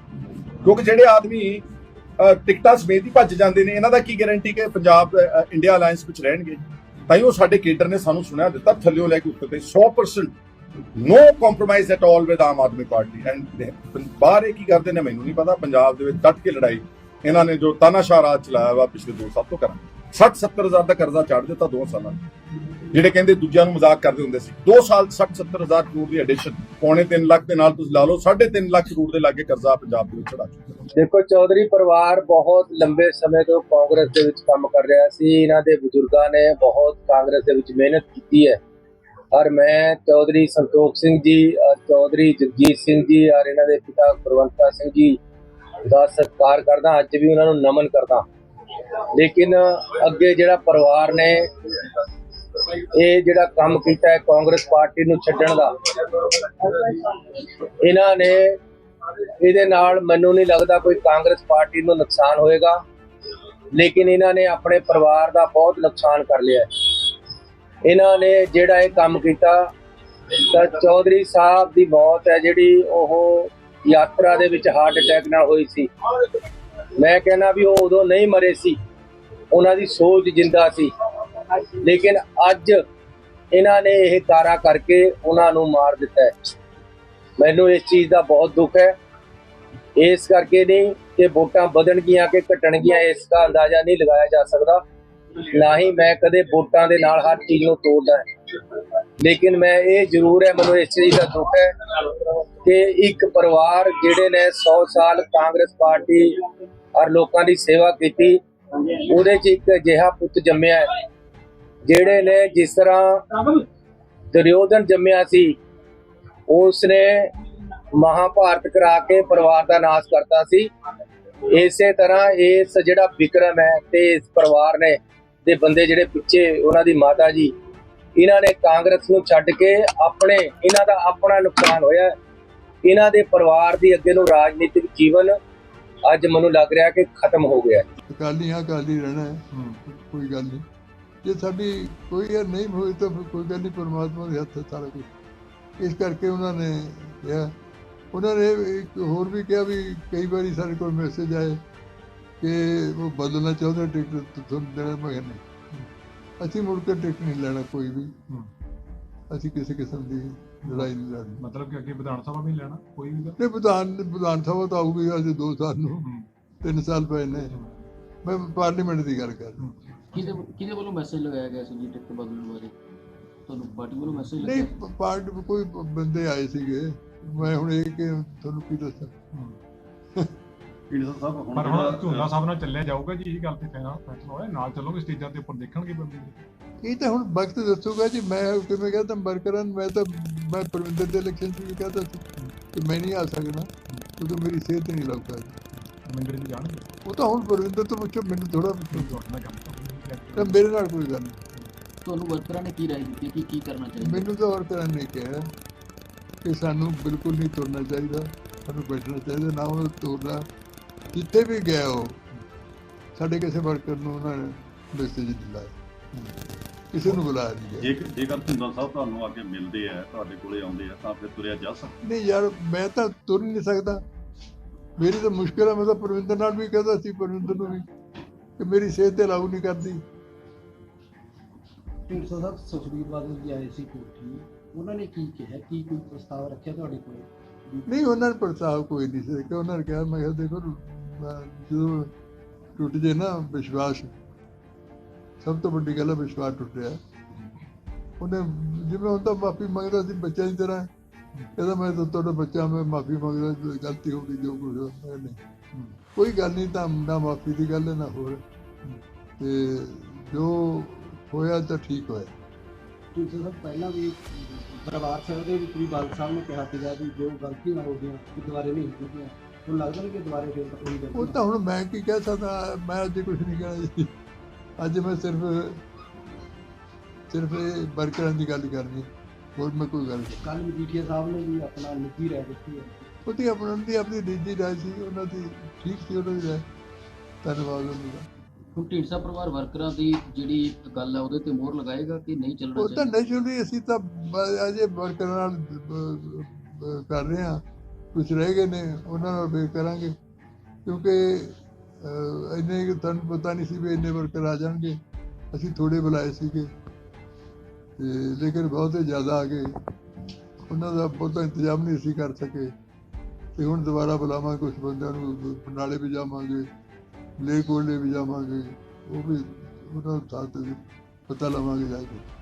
ਕਿਉਂਕਿ ਜਿਹੜੇ ਆਦਮੀ ਅਹ, ਟਿਕਟਾਂ ਸਮੇਤ ਹੀ ਭੱਜ ਜਾਂਦੇ ਨੇ ਇਹਨਾਂ ਦਾ ਕੀ ਗਾਰੰਟੀ ਕਿ ਪੰਜਾਬ ਅਹ, ਇੰਡੀਆ ਅਲਾਈਅੰਸ ਵਿੱਚ ਰਹਿਣਗੇ? ਤਾਂ ਹੀ ਉਹ ਸਾਡੇ ਕੇਡਰ ਨੇ ਸਾਨੂੰ ਸੁਣਿਆ ਦਿੱਤਾ ਥੱਲਿਓ ਲੈ ਕੇ ਉੱਤੇ ਤੇ 100% no compromise at all with Aam Aadmi party. And ਬਾਹਰ ਇਹ ਕੀ ਕਰਦੇ ਨੇ ਮੈਨੂੰ ਨਹੀਂ ਪਤਾ ਪੰਜਾਬ ਦੇ ਵਿੱਚ ਡਟ ਕੇ ਲੜਾਈ ਇਹਨਾਂ ਨੇ ਜੋ ਤਾਨਾਸ਼ਾਹ ਰਾਜ ਚਲਾਇਆ ਵਾ ਪਿਛਲੇ 2 ਸਾਲ ਤੋਂ ਕਰਾਂ 60 70 ਦਾ ਕਰਜ਼ਾ ਚੜ ਦਿੱਤਾ 2 ਸਾਲਾਂ ਜਿਹੜੇ ਕਹਿੰਦੇ ਦੂਜਿਆਂ ਨੂੰ ਮਜ਼ਾਕ ਕਰਦੇ ਹੁੰਦੇ ਸੀ। 2 ਸਾਲ 60 70 ਕਰੋੜ ਦੀ ਐਡੀਸ਼ਨ ਪੌਣੇ 3 ਲੱਖ ਦੇ ਨਾਲ ਤੁਸੀਂ ਲਾ ਲਓ 3.5 ਲੱਖ ਕਰੋੜ ਦੇ ਲਾਗੇ ਕਰਜ਼ਾ ਪੰਜਾਬ ਦੇ ਵਿੱਚ ਚੜਾ ਚੁੱਕਾ ਦੇਖੋ, ਚੌਧਰੀ ਪਰਿਵਾਰ ਬਹੁਤ ਲੰਬੇ ਸਮੇਂ ਤੋਂ ਕਾਂਗਰਸ ਦੇ ਵਿੱਚ ਕੰਮ ਕਰ ਰਿਹਾ ਸੀ। ਇਹਨਾਂ ਦੇ ਬਜ਼ੁਰਗਾਂ ਨੇ ਬਹੁਤ ਕਾਂਗਰਸ ਦੇ ਵਿੱਚ ਮਿਹਨਤ ਕੀਤੀ ਹੈ। ਔਰ ਮੈਂ ਚੌਧਰੀ ਸੰਤੋਖ ਸਿੰਘ ਜੀ ਔਰ ਚੌਧਰੀ ਜਗਜੀਤ ਸਿੰਘ ਜੀ ਔਰ ਇਹਨਾਂ ਦੇ ਪਿਤਾ ਗੁਰਵੰਤਾ ਸਿੰਘ ਜੀ ਦਾ ਸਤਿਕਾਰ ਕਰਦਾ। ਅੱਜ ਵੀ ਉਹਨਾਂ ਨੂੰ ਨਮਨ ਕਰਦਾ। ਲੇਕਿਨ ਅੱਗੇ ਜਿਹੜਾ ਪਰਿਵਾਰ ਨੇ ਇਹ ਜਿਹੜਾ ਕੰਮ ਕੀਤਾ ਹੈ ਕਾਂਗਰਸ ਪਾਰਟੀ ਨੂੰ ਛੱਡਣ ਦਾ, ਇਹਨਾਂ ਨੇ ਇਹਦੇ ਨਾਲ ਮੈਨੂੰ ਨਹੀਂ ਲੱਗਦਾ ਕੋਈ ਕਾਂਗਰਸ ਪਾਰਟੀ ਨੂੰ ਨੁਕਸਾਨ ਹੋਏਗਾ, ਲੇਕਿਨ ਇਹਨਾਂ ਨੇ ਆਪਣੇ ਪਰਿਵਾਰ ਦਾ ਬਹੁਤ ਨੁਕਸਾਨ ਕਰ ਲਿਆ ਇਹਨਾਂ ਨੇ ਜਿਹੜਾ ਇਹ ਕੰਮ ਕੀਤਾ, ਤਾਂ ਚੌਧਰੀ ਸਾਹਿਬ ਦੀ ਮੌਤ ਹੈ ਜਿਹੜੀ ਉਹ ਯਾਤਰਾ ਦੇ ਵਿੱਚ ਹਾਰਟ ਅਟੈਕ ਨਾਲ ਹੋਈ ਸੀ। ਮੈਂ ਕਹਿੰਦਾ ਵੀ ਉਹ ਉਦੋਂ ਨਹੀਂ ਮਰੇ ਸੀ। ਉਹਨਾਂ ਦੀ ਸੋਚ ਜਿੰਦਾ ਸੀ। ਲੇਕਿਨ ਅੱਜ ਇਹਨਾਂ ਨੇ ਇਹ ਕਾਰਾ ਕਰਕੇ ਉਹਨਾਂ ਨੂੰ ਮਾਰ ਦਿੱਤਾ ਹੈ। ਮੈਨੂੰ ਇਸ ਚੀਜ਼ ਦਾ ਬਹੁਤ ਦੁੱਖ ਹੈ। ਇਸ ਕਰਕੇ ਨਹੀਂ ਕਿ ਵੋਟਾਂ ਵਧਣਗੀਆਂ ਕਿ ਘਟਣਗੀਆਂ, ਇਸ ਦਾ ਅੰਦਾਜ਼ਾ ਨਹੀਂ ਲਗਾਇਆ ਜਾ ਸਕਦਾ। ਨਾ ਹੀ ਮੈਂ ਕਦੇ ਵੋਟਾਂ ਦੇ ਨਾਲ ਹਰ ਚੀਜ਼ ਨੂੰ ਤੋੜਦਾ ਲੇਕਿਨ ਮੈਂ ਇਹ ਜ਼ਰੂਰ ਹੈ, ਮੈਨੂੰ ਇਸ ਚੀਜ਼ ਦਾ ਦੁੱਖ ਹੈ ਕਿ ਇੱਕ ਪਰਿਵਾਰ ਜਿਹੜੇ ਨੇ 100 ਸਾਲ ਕਾਂਗਰਸ ਪਾਰਟੀ ਔਰ ਲੋਕਾਂ ਦੀ ਸੇਵਾ ਕੀਤੀ। ਉਹਦੇ 'ਚ ਇੱਕ ਅਜਿਹਾ ਪੁੱਤ ਜੰਮਿਆ ਜਿਹੜੇ ਨੇ ਜਿਸ ਤਰ੍ਹਾਂ ਦੁਰਯੋਧਨ ਜੰਮਿਆ ਸੀ, ਉਸਨੇ ਮਹਾਭਾਰਤ ਕਰਾ ਕੇ ਪਰਿਵਾਰ ਦਾ ਨਾਸ਼ ਕਰਤਾ ਸੀ। ਇਸੇ ਤਰ੍ਹਾਂ ਇਸ ਜਿਹੜਾ ਵਿਕਰਮ ਹੈ ਤੇ ਇਸ ਪਰਿਵਾਰ ਨੇ, ਦੇ ਬੰਦੇ ਜਿਹੜੇ ਪਿੱਛੇ ਉਹਨਾਂ ਦੀ ਮਾਤਾ ਜੀ, ਇਹਨਾਂ ਨੇ ਕਾਂਗਰਸ ਨੂੰ ਛੱਡ ਕੇ ਆਪਣੇ, ਇਹਨਾਂ ਦਾ ਆਪਣਾ ਨੁਕਸਾਨ ਹੋਇਆ। ਇਹਨਾਂ ਦੇ ਪਰਿਵਾਰ ਦੀ ਅੱਗੇ ਨੂੰ ਰਾਜਨੀਤਿਕ ਜੀਵਨ ਅੱਜ ਮੈਨੂੰ ਲੱਗ ਰਿਹਾ ਕਿ ਖਤਮ ਹੋ ਗਿਆ ਹੈ। ਅਕਾਲੀ ਹਾਂ ਅਕਾਲੀ ਰਹਿਣਾ ਹੈ। ਕੋਈ ਗੱਲ ਨਹੀਂ। ਜੇ ਸਾਡੀ ਕੋਈ ਇਹ ਨਹੀਂ ਹੋਈ ਤਾਂ ਫਿਰ ਕੋਈ ਗੱਲ ਨਹੀਂ ਪਰਮਾਤਮਾ ਦੇ ਹੱਥ ਹੈ ਸਾਰਾ ਕੁਝ। ਇਸ ਕਰਕੇ ਉਹਨਾਂ ਨੇ ਕਿਹਾ। ਉਹਨਾਂ ਨੇ ਇੱਕ ਹੋਰ ਵੀ ਕਿਹਾ ਵੀ ਕਈ ਵਾਰੀ ਸਾਡੇ ਕੋਲ ਮੈਸੇਜ ਆਏ ਕਿ ਉਹ ਬਦਲਣਾ ਚਾਹੁੰਦੇ ਟਿਕਟ ਤੁਹਾਨੂੰ ਦੇਣਾ ਮੈਂ ਨਹੀਂ। ਅਸੀਂ ਮੁੜ ਕੇ ਟਿਕਟ ਨਹੀਂ ਲੈਣਾ ਕੋਈ ਵੀ। ਅਸੀਂ ਕਿਸੇ ਕਿਸਮ ਦੀ ਲੜਾਈ ਨਹੀਂ ਲੜਨੀ ਮਤਲਬ ਕਿ ਅੱਗੇ ਵਿਧਾਨ ਸਭਾ ਵੀ ਲੈਣਾ ਕੋਈ ਵੀ ਨਹੀਂ ਵਿਧਾਨ ਵਿਧਾਨ ਸਭਾ ਤਾਂ ਆਊਗੀ ਅਜੇ 2 ਸਾਲ ਨੂੰ 3 ਸਾਲ ਪਏ ਨੇ। ਮੈਂ ਪਾਰਲੀਮੈਂਟ ਦੀ ਗੱਲ ਕਰ ਰਿਹਾ। ਕਿਹਦੇ ਕਿਹਦੇ ਵੱਲੋਂ ਮੈਸੇਜ ਲਗਾਇਆ ਗਿਆ ਸੀ ਜੀ ਟਿਕਟ ਬਦਲਣ ਬਾਰੇ? ਤੁਹਾਨੂੰ ਪਾਰਟੀ ਵੱਲੋਂ ਮੈਸੇਜ ਨਹੀਂ ਲੱਗਿਆ? ਪ- ਪਾਰਟੀ ਵਿੱਚ ਕੋਈ ਬੰਦੇ ਆਏ ਸੀਗੇ। ਮੈਂ ਹੁਣ ਇਹ ਕਿ ਤੁਹਾਨੂੰ ਕੀ ਦੱਸਾਂ? ਪਰ ਹੁਣ ਝੂਲਾ ਸਾਹਿਬ ਨਾਲ ਚੱਲਿਆ ਜਾਊਗਾ ਜੀ ਇਹ ਗੱਲ ਤੇ ਫੈਸਲਾ ਫੈਸਲਾ ਹੋਇਆ ਨਾਲ ਚੱਲੋਗੇ ਸਟੇਜਾਂ ਤੇ ਉੱਪਰ ਦੇਖਣਗੇ ਬੰਦੇ ਇਹ ਤਾਂ ਹੁਣ ਵਕਤ ਦੱਸੂਗਾ ਜੀ ਮੈਂ ਕਿਵੇਂ ਕਹਤਾ ਵਰਕਰਾਂ ਮੈਂ ਤਾਂ ਮੈਂ ਪਰਵਿੰਦਰ ਦੇ ਇਲੈਕਸ਼ਨ 'ਚ ਵੀ ਕਹਤਾ ਸੀ ਕਿ ਮੈਂ ਨਹੀਂ ਆ ਸਕਦਾ ਕਿਉਂਕਿ ਮੇਰੀ ਸਿਹਤ ਨਹੀਂ ਲੱਗ ਪਾਈ ਮੰਦਿਰ ਜੀ ਜਾਣਗੇ? ਉਹ ਤਾਂ ਹੁਣ ਪਰਵਿੰਦਰ ਤੋਂ ਪੁੱਛੋ ਮੈਨੂੰ ਥੋੜਾ ਨਾਲ ਗੱਲ ਤਾਂ ਮੇਰੇ ਨਾਲ ਕੋਈ ਗੱਲ ਨਹੀਂ। ਤੁਹਾਨੂੰ ਵਰਕਰਾਂ ਨੇ ਕੀ ਰਾਏ ਦਿੱਤੀ ਕਿ ਕੀ ਕਰਨਾ ਚਾਹੀਦਾ? ਮੈਨੂੰ ਤਾਂ ਵਰਕਰਾਂ ਨੇ ਕਿਹਾ ਕਿ ਸਾਨੂੰ ਬਿਲਕੁਲ ਨਹੀਂ ਤੁਰਨਾ ਚਾਹੀਦਾ ਸਾਨੂੰ ਬੈਠਣਾ ਚਾਹੀਦਾ ਨਾ ਉਹ ਤੁਰਨਾ ਜਿੱਥੇ ਵੀ ਗਿਆ ਉਹ ਸਾਡੇ ਕਿਸੇ ਵਰਕਰ ਨੂੰ ਉਹਨਾਂ ਨੇ ਮੈਸੇਜ ਲਾਇਆ ਕਿਸੇ ਨੂੰ ਬੁਲਾਇਆ ਨਹੀਂ ਗਿਆ। ਜੇਕਰ ਜੇਕਰ ਧੁੰਦਲ ਸਾਹਿਬ ਤੁਹਾਨੂੰ ਆ ਕੇ ਮਿਲਦੇ ਆ ਤੁਹਾਡੇ ਕੋਲੇ ਆਉਂਦੇ ਆ ਤਾਂ ਫਿਰ ਤੁਰਿਆ ਜਾ ਸਕਦਾ। ਨਹੀਂ ਯਾਰ ਮੈਂ ਤਾਂ ਤੁਰ ਹੀ ਨਹੀਂ ਸਕਦਾ। ਮੇਰੀ ਤਾਂ ਮੁਸ਼ਕਿਲ ਹੈ ਮੈਂ ਤਾਂ ਪਰਵਿੰਦਰ ਨਾਲ ਵੀ ਕਹਦਾ ਸੀ ਪਰਵਿੰਦਰ ਨੂੰ ਵੀ ਕਿ ਮੇਰੀ ਸਿਹਤ ਤੇ ਲਾਗੂ ਨਹੀਂ ਕਰਦੀ। ਢੀਂਡਸਾ ਸਾਹਿਬ ਸੁਖਬੀਰ ਬਾਦਲ ਜੀ ਆਏ ਸੀ ਕੋਠੀ। ਉਹਨਾਂ ਨੇ ਕੀ ਕਿਹਾ? ਕੀ ਕੋਈ ਪ੍ਰਸਤਾਵ ਰੱਖਿਆ ਤੁਹਾਡੇ ਕੋਲ? ਨਹੀਂ ਉਹਨਾਂ ਨੇ ਪ੍ਰਸਤਾਵ ਕੋਈ ਨਹੀਂ ਸੀ ਕਿ ਉਹਨਾਂ ਨੇ ਕਿਹਾ ਮੈਂ ਕਿਹਾ ਦੇਖੋ ਜਦੋਂ ਟੁੱਟ ਜੇ ਨਾ ਵਿਸ਼ਵਾਸ, ਸਭ ਤੋਂ ਵੱਡੀ ਗੱਲ ਹੈ ਵਿਸ਼ਵਾਸ ਟੁੱਟਿਆ ਉਹਨੇ ਜਿਵੇਂ ਹੁਣ ਮਾਫੀ ਮੰਗਦਾ ਸੀ ਬੱਚਾ ਦੀ ਤਰ੍ਹਾਂ, ਕਹਿੰਦਾ ਮੈਂ ਤੁਹਾਡਾ ਬੱਚਾ, ਮੈਂ ਮਾਫੀ ਮੰਗਦਾ ਗਲਤੀ ਹੋ ਗਈ, ਜੋ ਕੁਝ ਹੋਇਆ ਨਹੀਂ। ਕੋਈ ਗੱਲ ਨਹੀਂ, ਤਾਂ ਨਾ ਮਾਫੀ ਦੀ ਗੱਲ ਨਾ ਹੋਰ। ਤੇ ਜੋ ਹੋਇਆ ਤਾਂ ਠੀਕ ਹੋਇਆ। ਢੀਂਡਸਾ ਸਾਹਿਬ ਪਹਿਲਾਂ ਵੀ ਦਰਬਾਰ ਸਾਹਿਬ ਦੇ ਵਿੱਚ ਵੀ ਬਾਦਲ ਸਾਹਿਬ ਨੇ ਕਿਹਾ ਸੀਗਾ ਵੀ ਜੋ ਗਲਤੀਆਂ ਹੋ ਗਈਆਂ ਦੁਬਾਰੇ ਨਹੀਂ ਹੋਣਗੀਆਂ ਹੁਣ ਲੱਗਦਾ ਨਹੀਂ ਕਿ ਦੁਬਾਰੇ ਫਿਰ ਉਹੀ ਉਹ ਗਲਤੀ ਤਾਂ ਹੁਣ ਮੈਂ ਕੀ ਕਹਿ ਸਕਦਾ ਮੈਂ ਅੱਜ ਕੁਝ ਨਹੀਂ ਕਹਿਣਾ ਜੀ। ਅੱਜ ਮੈਂ ਸਿਰਫ ਸਿਰਫ ਵਰਕਰਾਂ ਦੀ ਗੱਲ ਕਰਨੀ ਹੋਰ ਮੈਂ ਕੋਈ ਗੱਲ ਨਹੀਂ ਕੱਲ ਮਜੀਠੀਆ ਸਾਹਿਬ ਨੇ ਵੀ ਆਪਣਾ ਨਿੱਜੀ ਰਹਿ ਦਿੱਤੀ ਹੈ। ਉਹਦੀ ਆਪਣੀ ਦੀ ਆਪਣੀ ਨਿੱਜੀ ਰਾਏ ਸੀ ਉਹਨਾਂ ਦੀ ਠੀਕ ਸੀ ਉਹਨਾਂ ਦੀ ਰਾਏ। ਧੰਨਵਾਦ ਉਹਨਾਂ ਦਾ। ਹੁਣ ਢੀਂਡਸਾ ਪਰਿਵਾਰ ਵਰਕਰਾਂ ਦੀ ਜਿਹੜੀ ਗੱਲ ਹੈ ਉਹਦੇ ਤੇ ਮੋਹਰ ਲਗਾਏਗਾ ਕਿ ਨਹੀਂ ਚੱਲਣਾ ਉਹ ਤਾਂ ਚਾਹੀਦਾ? ਨੈਚੁਰਲੀ ਅਸੀਂ ਤਾਂ ਅਜੇ ਵਰਕਰਾਂ ਨਾਲ ਕਰ ਰਹੇ ਹਾਂ। ਕੁਝ ਰਹਿ ਗਏ ਨੇ, ਉਹਨਾਂ ਨਾਲ ਵੇਖ ਕਰਾਂਗੇ। ਕਿਉਂਕਿ ਇੰਨੇ ਕੁ ਤੁਹਾਨੂੰ ਪਤਾ ਨਹੀਂ ਸੀ ਵੀ ਇੰਨੇ ਵਰਕਰ ਆ ਜਾਣਗੇ। ਅਸੀਂ ਥੋੜੇ ਬੁਲਾਏ ਸੀਗੇ। ਤੇ ਲੇਕਿਨ ਬਹੁਤੇ ਜ਼ਿਆਦਾ ਆ ਗਏ। ਉਹਨਾਂ ਦਾ ਬਹੁਤਾ ਇੰਤਜ਼ਾਮ ਨਹੀਂ ਸੀ ਕਰ ਸਕੇ। ਤੇ ਹੁਣ ਦੁਬਾਰਾ ਬੁਲਾਵਾਂਗੇ ਕੁਝ ਬੰਦਿਆਂ ਨੂੰ ਨਾਲੇ ਵੀ ਜਾਵਾਂਗੇ ਲੇਕੋਲੇ ਵੀ ਜਾਵਾਂਗੇ। ਉਹ ਵੀ ਉਹਨਾਂ ਦਾ ਸਾਥ ਪਤਾ ਲਵਾਂਗੇ ਜਾ ਕੇ।